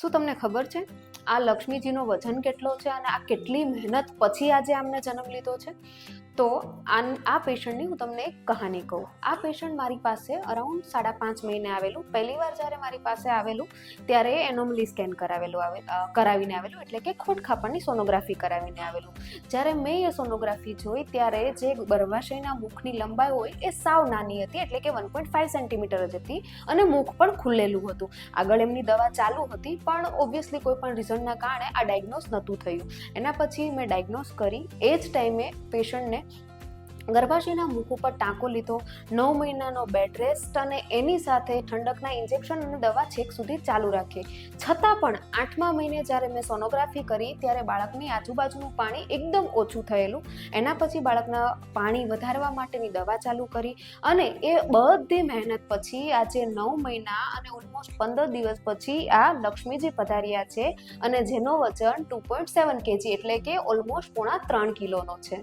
શું તમને ખબર છે? આ લક્ષ્મીજીનો વજન કેટલો છે અને આ કેટલી મહેનત પછી આજે આમને જન્મ લીધો છે? તો આ પેશન્ટની હું તમને એક કહાની કહું. આ પેશન્ટ મારી પાસે અરાઉન્ડ સાડા પાંચ મહિને આવેલું, પહેલી વાર જ્યારે મારી પાસે આવેલું, ત્યારે એનોમલી સ્કેન કરાવેલું આવે કરાવીને આવેલું, એટલે કે ખોટખાપણની સોનોગ્રાફી કરાવીને આવેલું. જ્યારે મેં એ સોનોગ્રાફી જોઈ, ત્યારે જે ગર્ભાશયના મુખની લંબાઈ હોય, એ સાવ નાની હતી, એટલે કે વન પોઈન્ટ ફાઇવ સેન્ટીમીટર જ હતી, અને મુખ પણ ખુલ્લેલું હતું. આગળ એમની દવા ચાલુ હતી, પણ ઓબ્વિયસલી કોઈ પણ રીઝનના કારણે આ ડાયગ્નોસ નહોતું થયું. એના પછી મેં ડાયગ્નોસ કરી. એ જ ટાઈમે પેશન્ટને ગર્ભાશયના મુખ ઉપર ટાંકો લીધો. નવ મહિનાનો બેડ રેસ્ટ અને એની સાથે ઠંડકના ઇન્જેક્શન અને દવા છેક સુધી ચાલુ રાખી. છતાં પણ આઠમા મહિને જ્યારે મેં સોનોગ્રાફી કરી ત્યારે બાળકની આજુબાજુનું પાણી એકદમ ઓછું થયેલું. એના પછી બાળકના પાણી વધારવા માટેની દવા ચાલુ કરી અને એ બધી મહેનત પછી આજે નવ મહિના અને ઓલમોસ્ટ પંદર દિવસ પછી આ લક્ષ્મીજી પધાર્યા છે અને જેનો વજન ટુ પોઈન્ટ સેવન કેજી એટલે કે ઓલમોસ્ટ પોણા ત્રણ કિલોનો છે.